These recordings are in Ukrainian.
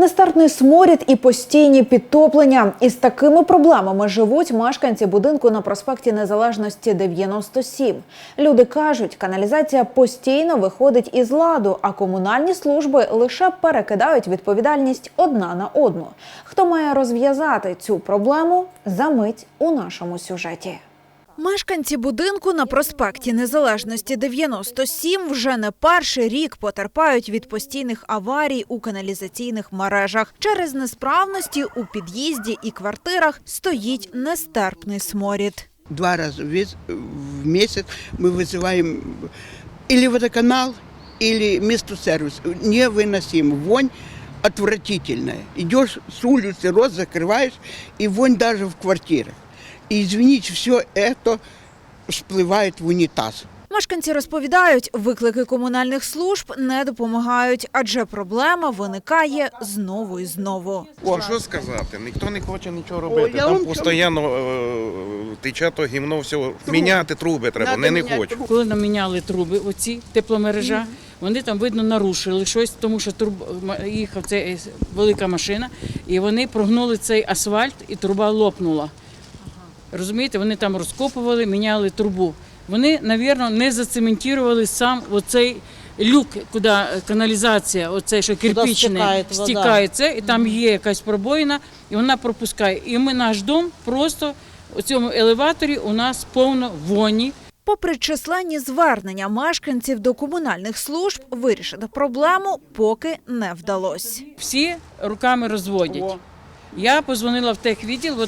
Нестартний сморід і постійні підтоплення. Із такими проблемами живуть мешканці будинку на проспекті Незалежності 97. Люди кажуть, каналізація постійно виходить із ладу, а комунальні служби лише перекидають відповідальність одна на одну. Хто має розв'язати цю проблему? За мить у нашому сюжеті. Мешканці будинку на проспекті Незалежності 97 вже не перший рік потерпають від постійних аварій у каналізаційних мережах. Через несправності у під'їзді і квартирах стоїть нестерпний сморід. Два раза в вес- в месяц мы вызываем или водоканал, или место сервис. Невыносимо. Вонь отвратительная. Идешь с улицы, рот закрываешь, и вонь даже в квартирах. И, извините, все это всплывает в унитаз. Мешканці розповідають, виклики комунальних служб не допомагають, адже проблема виникає знову і знову. Що, що сказати? Ніхто не хоче нічого робити. я Там вам постійно е, тече то гімно, все. Міняти труби треба, Надо не, не міняти хочу. Коли нам міняли труби, оці тепломережа, вони там видно нарушили щось, тому що труб їхав ця велика машина, і вони прогнули цей асфальт, і труба лопнула. Розумієте, вони там розкопували, міняли трубу. Вони, мабуть, не зацементували сам оцей люк, куди каналізація, оцей, що стікає стікає це, і там є якась пробоїна, і вона пропускає. І ми наш дом просто у цьому елеваторі у нас повно воні. Попри численні звернення мешканців до комунальних служб, вирішити проблему поки не вдалося. всі руками розводять. Я позвонила в техвідділ, в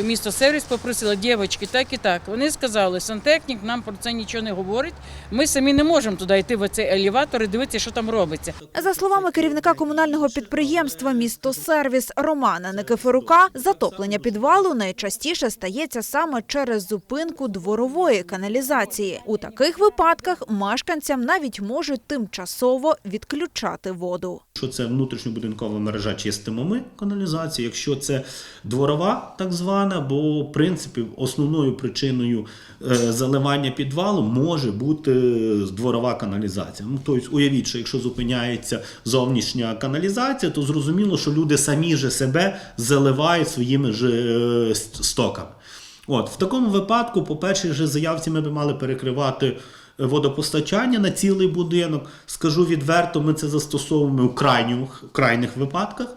в місто сервіс, попросила дівчатки, так і так. Вони сказали, сантехнік нам про це нічого не говорить. Ми самі не можемо туди йти в цей елеватор і дивитися, що там робиться. За словами керівника комунального підприємства Місто Сервіс Романа Никифорука, затоплення підвалу найчастіше стається саме через зупинку дворової каналізації. У таких випадках мешканцям навіть можуть тимчасово відключати воду. Якщо це внутрішньобудинкова мережа, чистимо ми каналізацію. Якщо це дворова, так звана, бо в принципі основною причиною е, заливання підвалу може бути е, дворова каналізація. Ну тобто, уявіть, що якщо зупиняється зовнішня каналізація, то зрозуміло, що люди самі же себе заливають своїми ж е, стоками. От в такому випадку, по першій же заявці, ми би мали перекривати водопостачання на цілий будинок. Скажу відверто, ми це застосовуємо у крайніх, крайніх випадках.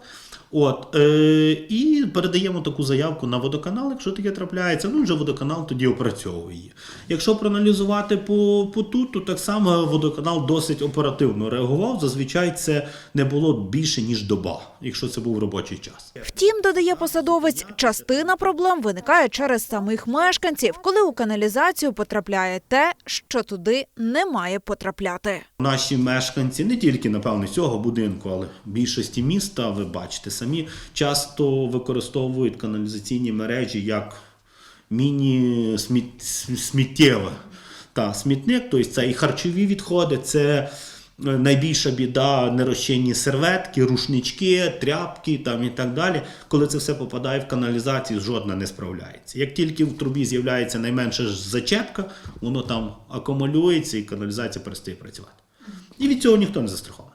От, е, і передаємо таку заявку на водоканал, якщо таке трапляється, ну вже водоканал тоді опрацьовує її. Якщо проаналізувати по, по тут, то так само водоканал досить оперативно реагував. Зазвичай це не було більше, ніж доба, якщо це був робочий час. Втім, додає посадовець, частина проблем виникає через самих мешканців, коли у каналізацію потрапляє те, що туди не має потрапляти. Наші мешканці, не тільки напевно цього будинку, але більшості міста, ви бачите самі, часто використовують каналізаційні мережі як міні-сміттєве. Та, смітник, тобто це і харчові відходи, це е, найбільша біда нерозчинні серветки, рушнички, тряпки там і так далі. Коли це все попадає в каналізацію, жодна не справляється. Як тільки в трубі з'являється найменша зачепка, воно там акумулюється і каналізація перестає працювати. І від цього ніхто не застрахований.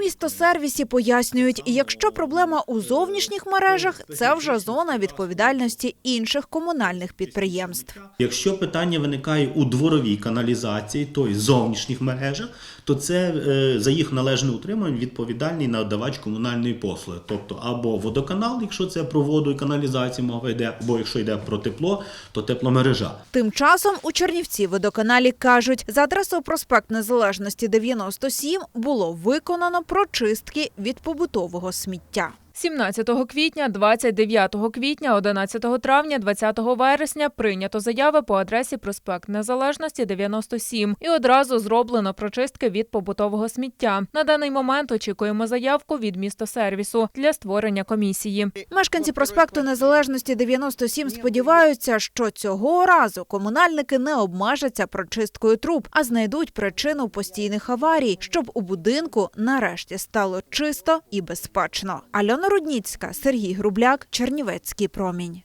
Містосервісі пояснюють, якщо проблема у зовнішніх мережах, це вже зона відповідальності інших комунальних підприємств. Якщо питання виникає у дворовій каналізації, тобто зовнішніх мережах, то це е, за їх належне утримання відповідальний надавач комунальної послуги, тобто або водоканал, якщо це про воду і каналізацію мова йде, або якщо йде про тепло, то тепломережа. Тим часом у Чернівці водоканалі кажуть, за адресою проспект Незалежності 97 було виконано прочистки від побутового сміття. 17 квітня, 29 квітня, 11 травня, 20 вересня прийнято заяви по адресі проспект Незалежності 97 і одразу зроблено прочистки від побутового сміття. На даний момент очікуємо заявку від містосервісу для створення комісії. Мешканці проспекту Незалежності 97 сподіваються, що цього разу комунальники не обмежаться прочисткою труб, а знайдуть причину постійних аварій, щоб у будинку нарешті стало чисто і безпечно. Альона Рудніцька, Сергій Грубляк, Чернівецький промінь.